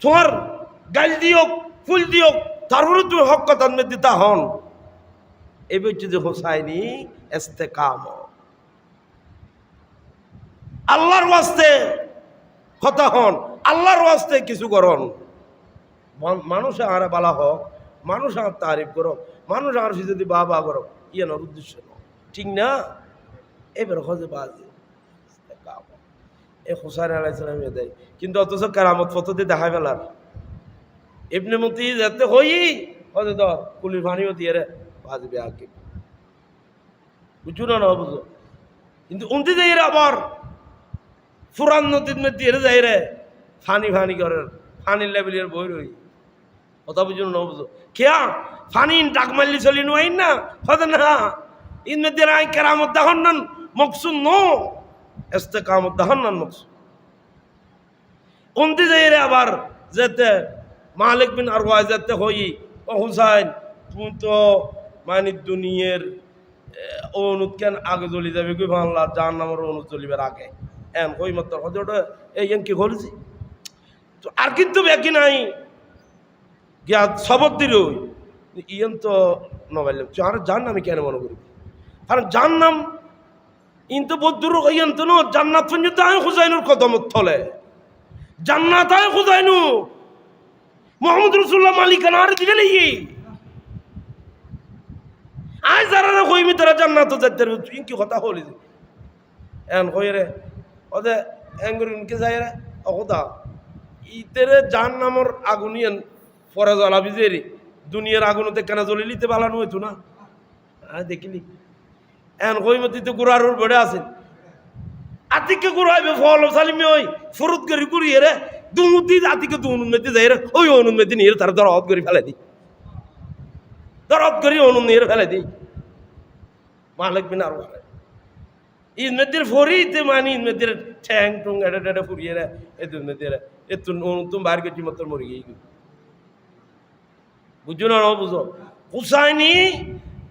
তোমার গাল দিয়ক, ফুল দিয়ক তারপরে তুমি হক কথা দিতা হন। এই বলছে যে হোসাইনি, এস্তে কাম। আল্লাহর ওয়াস্তে কথা হন, আল্লাহর ওয়াস্তে কিছু করন। মান- মানুষ আর বালা হোক, মানুষ আর তারিফ করো মানুষ আর যদি বা বা করো ইয়ে নর উদ্দেশ্য ঠিক না? এবার হজে বাজে। এ হোসাইন আলাইসালাম দেয়। কিন্তু অথচ কারামত ফটোতে দেখাই ফেলার। এমনি মতি যাতে হই হজে ধর কুলির পানিও দিয়ে রে, বাজবে আগে। বুঝছ না না বুঝো? কিন্তু উনতি যাই রে আবার। ফুরান নদীর মধ্যে দিয়ে যাই রে। ফানি ফানি করে। ফানির লেভেলের বই রই। কথা বুঝুন না বুঝো? খেয়া ফানি ডাক মারলি চলি নো আইন না? হতে না। ইন মধ্যে I Keramat দাহন non Maksud no. আবার যেতে মালিক বিন আর যেতে হই, ও হুসাইন তুই তো মানে দুনিয়ার অনুদ কেন আগে চলি যাবে? কি বাংলা যার নামের অনুদ চলিবার আগে। এন কই মাত্র হজে ওটা এই কি করেছি তো আর কিন্তু ব্যাকি নাই। গিয়া শবত দিল ইয়ন তো নবাইল, আর যার নামে কেন মনে করি কারণ যার নাম ইন তো বদ্দুর ইয়ন তো নো জান্নাত পর্যন্ত আমি হুসাইনুর কদমত থলে। জান্নাত আয় হুসাইনু মোহাম্মদ রসুল্লাহ মালিকানা আর দিলে নেই আয় যারা কইমি, তারা জান্নাত যাইতে তুই কি কথা হলি এন কই রে? ওদে, এঙ্গুরিনকে যাই রে। অকদা ইতেরে জান নামর আগুনিয়ান পরে জ্বলাবি যে দুনিয়ার আগুনতে কেন জ্বলি লিতে বালানো হইতো না? আয় দেখিলি এন কই মতি তো গুড়ার বেড়ে আছেন। আতিকে গুড়াইবে, ফল সালিমে ওই ফুরুত করি গুড়িয়ে রে। দুমুতি আতিকে দুনুমেতে যাই রে, ওই অনুমেতে নিয়ে তার দরদ করে ফেলে দি দরদ করি অনু নিয়ে ফেলে দি মালিক বিন আর ইদমেদির ফরিতে মানি ইদমেদির ঠ্যাং টুং এডে টেডে ফুরিয়ে রে, এ দুমেদির এ তুন তুম বার গেছি মত মরি গই বুঝো না, বুঝো। হুসাইনি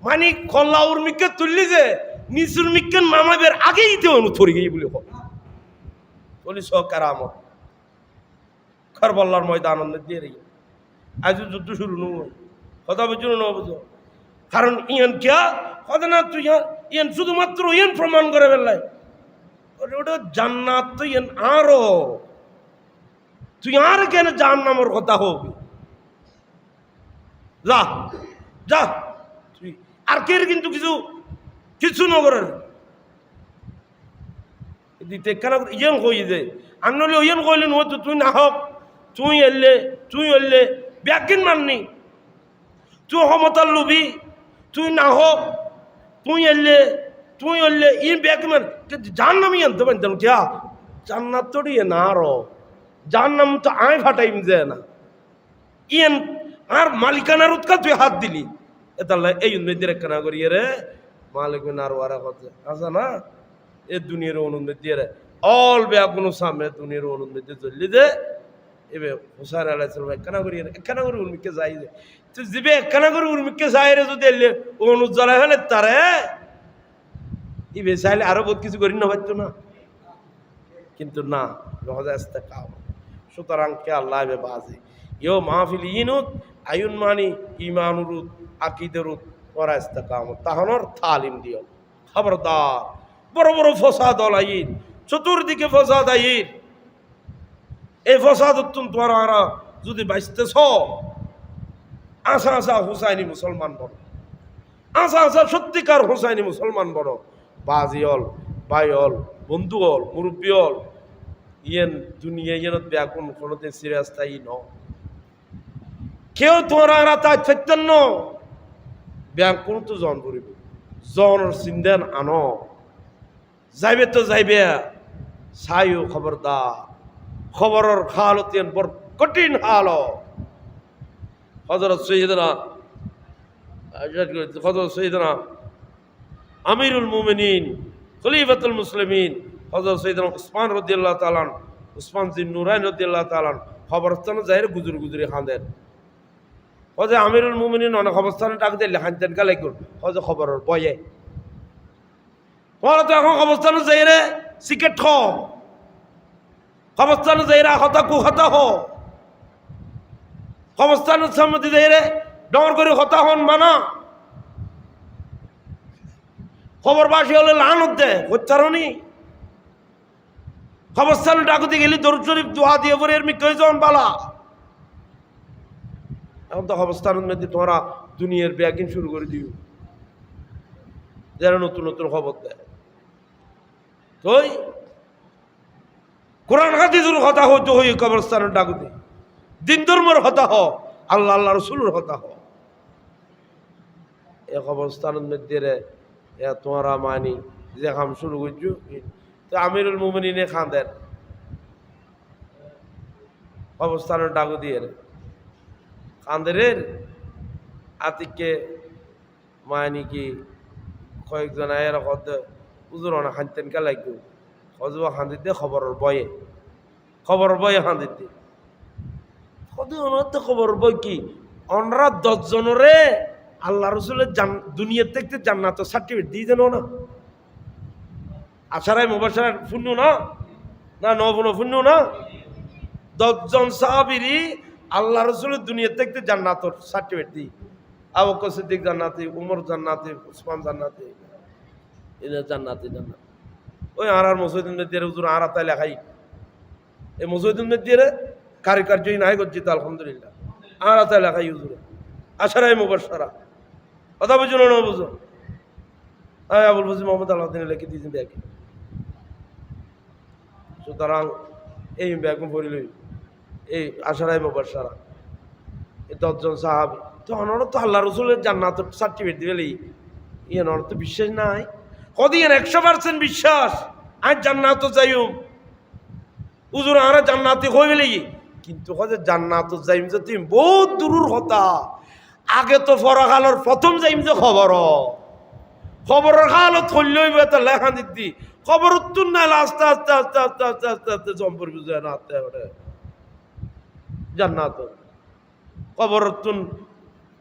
মানে খল্লা উর্মিকে তুললি যে নিসুর মিকেন মামাবের আগেই তো অনু থরি গই বলে বলি সকারামত খারবাল্লার ময়দান দিয়ে রে আজ যুদ্ধ শুরু নয় কথা বুঝো না বুঝো কারণ ইয়ান কে কথা না তুই ইয়ান- শুধুমাত্র ইয়ান প্রমাণ করে ফেললাই। ওরে ওটা জান্নাত তো ইয়ান আরও। তুই আর কেন জাহান্নামের কথা হবি যা যা। আর কে কিন্তু কিছু? কিছু নগরের দিতে কেন ইয়েন কই যে? আনলে ইয়েন কইলেন হয়তো তুই না হোক। তুই এলে তুই এলে ব্যাকিন মাননি তুই ক্ষমতার লুবি তুই না হোক। তুই এলে তুই এলে ই ব্যাক মান জান নামি আনতে পারতাম কিয়া জান্নাত তো না আরও যার নাম তো আয় ফাটাইম যে না। ইয়েন, আর মালিকানার উৎকা তুই হাত দিলি। এতাল্লা এই উন্মেদির একখানা করিয়ে রে মালিক আর ওয়ারা কথা আছে না, এ দুনিয়ার দিয়ে রে অল বেয়া কোনো সামনে দুনিয়ার দিয়ে চললি দে এবে হুসাইন আলাইসালাম একখানা করিয়ে একখানা করে উর্মিকে যাই দে তুই যাবে একখানা করে উর্মিকে যাই রে, যদি এলে অনুজ জ্বালাই ফেলে তারে, ইবে চাইলে আরও বহুত কিছু করি না পারতো না। কিন্তু না রহজা আসতে কাও সুতরাং কে আল্লাহ এবে বাজে। ইও মাহফিল ইনুত আয়ুন মানি ইমানুরুত আকিদরুত ওরা আসতে কাম তাহনর তালিম দিও। খবরদার। বড় বড় ফসাদ আইন, চতুর্দিকে ফসাদ আইন। এই ফসাদ তুম তোমরা যদি বাঁচতেছ, আশা আশা হুসাইনি মুসলমান বড়। আশা আশা সত্যিকার হুসাইনি মুসলমান বড়। বাজিয়ল বাইল বন্ধুল মুরব্বিয়ল ইয়েন দুনিয়া ইয়েনত ব্যাকুন কোনোতে সিরিয়াস তাই ন কেউ তোরা এরা তাই চৈতন্য ব্যাংক কোন তো জন করিব জনের চিন্দেন আনো। যাইবে তো যাইবে। চাইও খবরদার। খবরের হালতেন বড় কঠিন হাল। হজরত সৈয়দনা হজরত সৈয়দনা আমিরুল মুমিনিন, খলিফাতুল মুসলিমিন হজরত সৈয়দনা উসমান রদিয়াল্লাহ তালান উসমান জিন নুরাইন রদিয়াল্লাহ তালান খবরস্থান যাই গুজুর গুজুরি খাঁদেন হজে আমিরুল মুমিনিন অনেক অবস্থানে ডাক দিলে হানতেন কালাই করুন হজে খবরের বয়ে ওরা তো এখন অবস্থানে যাই রে সিকেট খ কবরস্থানে যাইরা হতা কু হ কবরস্থানের সম্মতি যাইরে ডর করে হতা হন মানা খবরবাসী হলে লানত দেয় উচ্চারণী কবরস্থানে ডাকুতে গেলি দরুদ শরীফ দোয়া দিয়ে পরে এর মিকে যখন বালা এখন তো কবরস্থানের মধ্যে তোমরা দুনিয়ার ব্যাগিং শুরু করে দিও। যারা নতুন নতুন খবর দেয়। তই, কোরআন, হাদিসের কথা হইতে হই কবরস্থানের ডাকুতে। দিন ধর্মের হতা হ, আল্লাহ আল্লাহ রসুলের হতা হ। এ কবরস্থানের মধ্যে এ তোমরা মানি, যে খাম শুরু করছু তো আমিরুল মুমিনে খান দেন। কবরস্থানের ডাকু দিয়ে রে কান্দের আতিককে মানি কি কয়েকজন আয়ের কত উজুর অনেক খানতেন কে লাগবে হজবা খান্দিতে খবরের বয়ে। খবরের বয়ে খান্দিতে। কত অনর্থ খবরের বই কি? অনরা দশজনরে আল্লাহ রসুলের জান দুনিয়ার থেকে জান্নাত সার্টিফিকেট দিয়ে দেন না? আশারাই মোবাসার শূন্য না? না, নবন শূন্য না? দশজন সাহাবিরি আল্লাহ রসুলের দুনিয়া থেকে জান্নাতর সার্টিফিকেট দিই। আবক সিদ্দিক জান্নাতি, উমর জান্নাতি, উসমান জান্নাতি। এদের জান্নাতি জান্নাত। ওই আর আর মসজিদ দিয়ে হুজুর আর তাই লেখাই। এই মসজিদ দিয়ে কারিকার্যই নাই করছি তো আলহামদুলিল্লাহ। আর তাই লেখাই হুজুরে। আশারাই মুবাসারা কথা বুঝো না বুঝো? হ্যাঁ আবুল ফজিল মোহাম্মদ আল্লাহদিন লিখে দিয়েছেন ব্যাগে। সুতরাং এই ব্যাগুম পড়িল এই আশারাই মুবাসারা এই দশজন সাহাবি তো অনর তো আল্লাহ রসুলের জান্নাত সার্টিফিকেট দিবে ইয়ে অনর তো বিশ্বাস নাই কদিন একশো পার্সেন্ট বিশ্বাস আজ জান্নাত যাইম উজুর আরা জান্নাতি হয়ে গেলে কিন্তু হচ্ছে জান্নাত যাইম যে তুমি বহুত দূরের হতা আগে তো ফরাকালর প্রথম যাইম যে খবর খবরের কালত হইলে হইবে তো লেখা দিতি খবর উত্তর না আস্তে আস্তে আস্তে আস্তে আস্তে আস্তে আস্তে জম্পর বুঝে না আস্তে জান্নাত উত্তর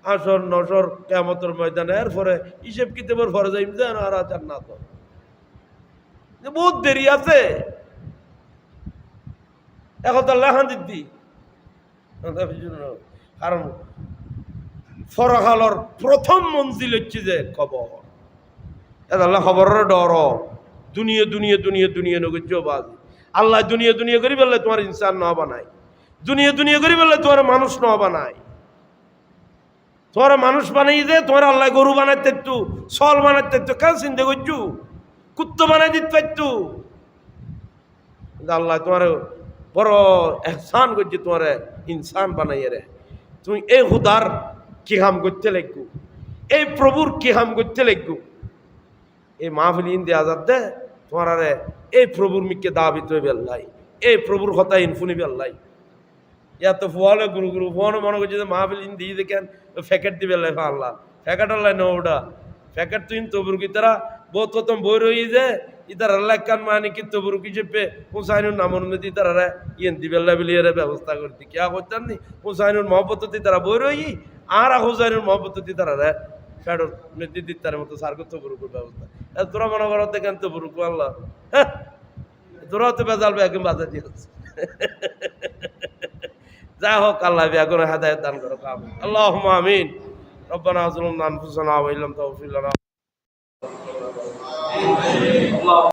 আসর, নসর কেমতর ময়দানে। এরপরে হিসেব কিতাবের পরে যাইম যে আর জান্নাত বহুত দেরি আছে। এখন তো লেখান দিদি কারণ ফরহালর প্রথম মঞ্জিল হচ্ছে যে খবর এটা খবরের ডর। দুনিয়া দুনিয়া দুনিয়া দুনিয়া নগর্য বাজ আল্লাহ দুনিয়া দুনিয়া করি বললে তোমার ইনসান ন বানাই দুনিয়া দুনিয়া করি বললে তোমার মানুষ ন বানাই তোমার মানুষ বানাই দে তোমার আল্লাহ গরু বানাইতে একটু সল বানাইতে একটু কেন চিন্তা করছু কুত্ত বানাই দিতে পারতু আল্লাহ তোমার বড় এহসান করছে, তোমার ইনসান বানাইয়ে রে। তুমি এই হুদার কি হাম করতে লাগবো? এই প্রভুর কি হাম করতে লাগবো? এই মাহফিল ইন্দি আজাদ দে, তোমার এই প্রভুর মিকে দাবিত হয়ে বেল্লাই এই প্রভুর কথা ইনফুনি বেল্লাই ইয়া তো ফুয়ালে গুরু গুরু, ফুয়ানো মনে করছে যে মাহফিল দিয়ে দেখেন ফ্যাকেট দিবে লাই আল্লাহ। ফ্যাকেট আল্লাহ নো ওটা। ফ্যাকেট তুই তবুর কি তারা বহুত প্রথম বই রই যে, ইতার আল্লাহ কান মানে কি তবুর কি চেপে হুসাইনুর নামন মধ্যে তারা ইয়েন দিবেল্লা বিলিয়ে ব্যবস্থা করতে কিয়া করতেন নি? হুসাইনুর মহব্বত তারা বই রই আর হুসাইনুর মহব্বত তারা রে ফেডর নীতি দিতার মতো সার করতে বুরুকুর ব্যবস্থা। তোরা মনে করো দেখেন তো বুরুকু আল্লাহ? হ্যাঁ? তোরা তো বেজাল বেগুন বাজা দিয়েছে যাই হোক আল্লাহ বেগুন হেদায়ত দান করো কাম আল্লাহ আমিন ربنا ظلمنا انفسنا وان لم تغفر لنا